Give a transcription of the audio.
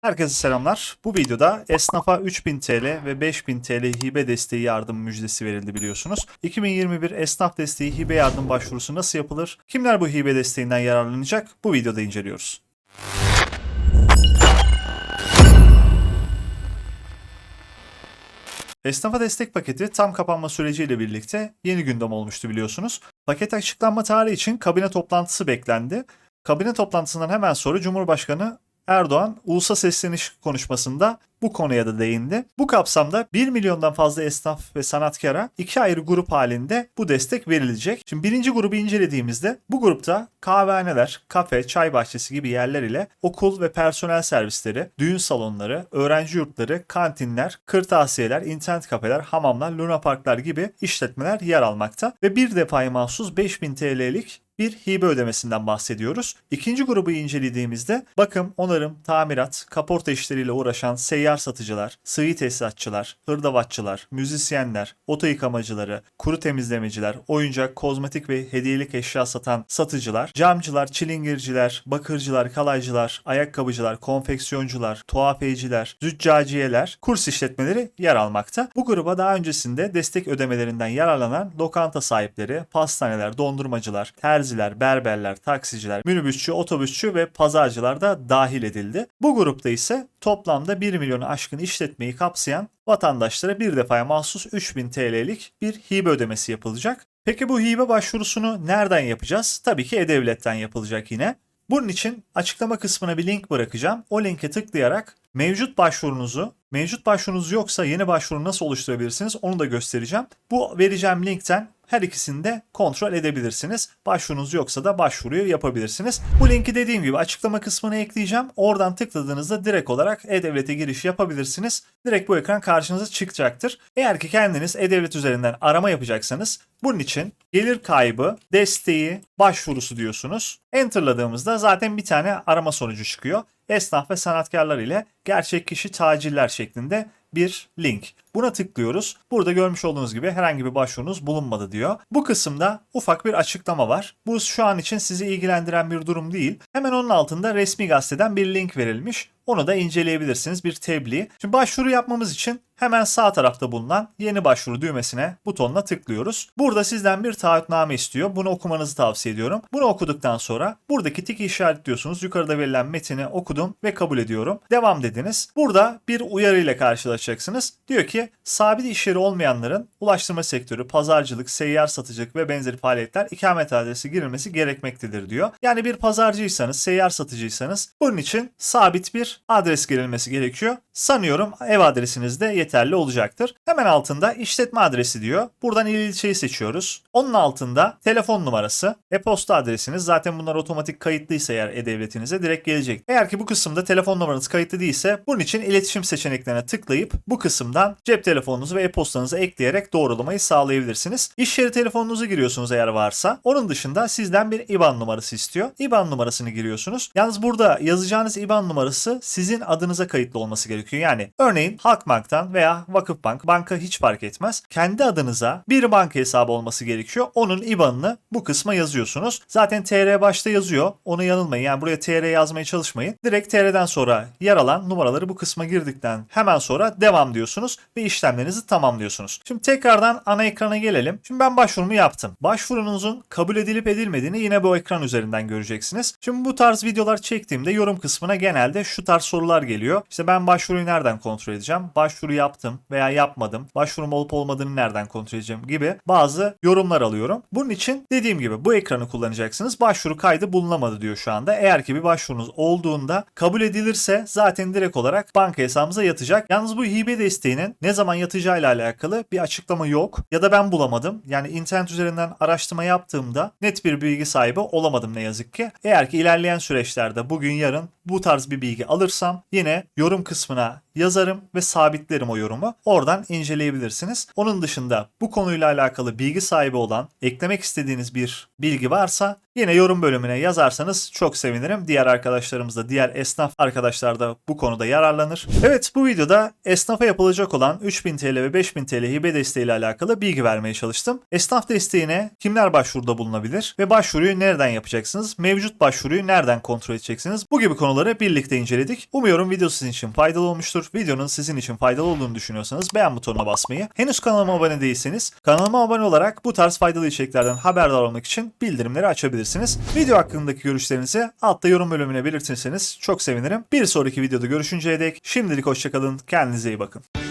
Herkese selamlar. Bu videoda esnafa 3000 TL ve 5000 TL hibe desteği yardım müjdesi verildi biliyorsunuz. 2021 esnaf desteği hibe yardım başvurusu nasıl yapılır? Kimler bu hibe desteğinden yararlanacak? Bu videoda inceliyoruz. Esnafa destek paketi tam kapanma süreciyle birlikte yeni gündem olmuştu biliyorsunuz. Paket açıklanma tarihi için kabine toplantısı beklendi. Kabine toplantısından hemen sonra Cumhurbaşkanı Erdoğan ulusa sesleniş konuşmasında bu konuya da değindi. Bu kapsamda 1 milyondan fazla esnaf ve sanatkara iki ayrı grup halinde bu destek verilecek. Şimdi birinci grubu incelediğimizde bu grupta kahvehaneler, kafe, çay bahçesi gibi yerler ile okul ve personel servisleri, düğün salonları, öğrenci yurtları, kantinler, kırtasiyeler, internet kafeler, hamamlar, lunaparklar gibi işletmeler yer almakta ve bir defaya mahsus 5000 TL'lik bir hibe ödemesinden bahsediyoruz. İkinci grubu incelediğimizde bakım, onarım, tamirat, kaporta işleriyle uğraşan seyyar satıcılar, sıvı tesisatçılar, hırdavatçılar, müzisyenler, oto yıkamacıları, kuru temizlemeciler, oyuncak, kozmetik ve hediyelik eşya satan satıcılar, camcılar, çilingirciler, bakırcılar, kalaycılar, ayakkabıcılar, konfeksiyoncular, tuhafiyeciler, züccaciyeler, kurs işletmeleri yer almakta. Bu gruba daha öncesinde destek ödemelerinden yararlanan lokanta sahipleri, pastaneler, dondurmacılar, terziler, berberler, taksiciler, minibüsçü, otobüsçü ve pazarcılar da dahil edildi. Bu grupta ise toplamda 1 milyonu aşkın işletmeyi kapsayan vatandaşlara bir defaya mahsus 3000 TL'lik bir hibe ödemesi yapılacak. Peki bu hibe başvurusunu nereden yapacağız? Tabii ki E-Devlet'ten yapılacak yine. Bunun için açıklama kısmına bir link bırakacağım. O linke tıklayarak mevcut başvurunuzu, mevcut başvurunuz yoksa yeni başvuru nasıl oluşturabilirsiniz onu da göstereceğim. Bu vereceğim linkten her ikisini de kontrol edebilirsiniz. Başvurunuz yoksa da başvuruyu yapabilirsiniz. Bu linki dediğim gibi açıklama kısmına ekleyeceğim. Oradan tıkladığınızda direkt olarak E-Devlet'e giriş yapabilirsiniz. Direkt bu ekran karşınıza çıkacaktır. Eğer ki kendiniz E-Devlet üzerinden arama yapacaksanız bunun için gelir kaybı, desteği, başvurusu diyorsunuz. Enter'ladığımızda zaten bir tane arama sonucu çıkıyor. Esnaf ve sanatkarlar ile gerçek kişi tacirler şeklinde bir link. Buna tıklıyoruz. Burada görmüş olduğunuz gibi herhangi bir başvurunuz bulunmadı diyor. Bu kısımda ufak bir açıklama var. Bu şu an için sizi ilgilendiren bir durum değil. Hemen onun altında resmi gazeteden bir link verilmiş. Onu da inceleyebilirsiniz bir tebliğ. Şimdi başvuru yapmamız için hemen sağ tarafta bulunan yeni başvuru düğmesine butonuna tıklıyoruz. Burada sizden bir taahhütname istiyor. Bunu okumanızı tavsiye ediyorum. Bunu okuduktan sonra buradaki tiki işaretliyorsunuz. Yukarıda verilen metini okudum ve kabul ediyorum. Devam dediniz. Burada bir uyarı ile karşılaşacaksınız. Diyor ki sabit iş yeri olmayanların ulaştırma sektörü, pazarcılık, seyyar satıcılık ve benzeri faaliyetler ikamet adresi girilmesi gerekmektedir diyor. Yani bir pazarcıysanız, seyyar satıcıysanız bunun için sabit bir adres girilmesi gerekiyor. Sanıyorum ev adresiniz de yeterli olacaktır. Hemen altında işletme adresi diyor. Buradan il ilçeyi seçiyoruz. Onun altında telefon numarası, e-posta adresiniz. Zaten bunlar otomatik kayıtlıysa eğer e-devletinize direkt gelecek. Eğer ki bu kısımda telefon numaranız kayıtlı değilse bunun için iletişim seçeneklerine tıklayıp bu kısımdan cep telefonunuzu ve e-postanızı ekleyerek doğrulamayı sağlayabilirsiniz. İş yeri telefonunuzu giriyorsunuz eğer varsa. Onun dışında sizden bir IBAN numarası istiyor. IBAN numarasını giriyorsunuz. Yalnız burada yazacağınız IBAN numarası sizin adınıza kayıtlı olması gerekiyor. Yani örneğin Halkbank'tan veya Vakıfbank, banka hiç fark etmez. Kendi adınıza bir banka hesabı olması gerekiyor. Onun IBAN'ını bu kısma yazıyorsunuz. Zaten TR başta yazıyor. Onu yanılmayın. Yani buraya TR yazmaya çalışmayın. Direkt TR'den sonra yer alan numaraları bu kısma girdikten hemen sonra devam diyorsunuz ve işlemlerinizi tamamlıyorsunuz. Şimdi tekrardan ana ekrana gelelim. Şimdi ben başvurumu yaptım. Başvurunuzun kabul edilip edilmediğini yine bu ekran üzerinden göreceksiniz. Şimdi bu tarz videolar çektiğimde yorum kısmına genelde şu tarz sorular geliyor. İşte ben başvuruyu nereden kontrol edeceğim? Başvuru yaptım veya yapmadım. Başvurum olup olmadığını nereden kontrol edeceğim gibi bazı yorumlar alıyorum. Bunun için dediğim gibi bu ekranı kullanacaksınız. Başvuru kaydı bulunamadı diyor şu anda. Eğer ki bir başvurunuz olduğunda kabul edilirse zaten direkt olarak banka hesabımıza yatacak. Yalnız bu hibe desteğinin ne zaman yatacağıyla alakalı bir açıklama yok. Ya da ben bulamadım. Yani internet üzerinden araştırma yaptığımda net bir bilgi sahibi olamadım ne yazık ki. Eğer ki ilerleyen süreçlerde bugün yarın bu tarz bir bilgi alırsam yine yorum kısmına yazarım ve sabitlerim o yorumu. Oradan inceleyebilirsiniz. Onun dışında bu konuyla alakalı bilgi sahibi olan, eklemek istediğiniz bir bilgi varsa yine yorum bölümüne yazarsanız çok sevinirim. Diğer arkadaşlarımız da, diğer esnaf arkadaşlar da bu konuda yararlanır. Evet bu videoda esnafa yapılacak olan 3000 TL ve 5000 TL hibe desteği ile alakalı bilgi vermeye çalıştım. Esnaf desteğine kimler başvuruda bulunabilir ve başvuruyu nereden yapacaksınız? Mevcut başvuruyu nereden kontrol edeceksiniz? Bu gibi konuları birlikte inceledik. Dedik. Umuyorum video sizin için faydalı olmuştur. Videonun sizin için faydalı olduğunu düşünüyorsanız beğen butonuna basmayı, henüz kanalıma abone değilseniz kanalıma abone olarak bu tarz faydalı içeriklerden haberdar olmak için bildirimleri açabilirsiniz. Video hakkındaki görüşlerinizi altta yorum bölümüne belirtirseniz çok sevinirim. Bir sonraki videoda görüşünceye dek şimdilik hoşçakalın, kendinize iyi bakın.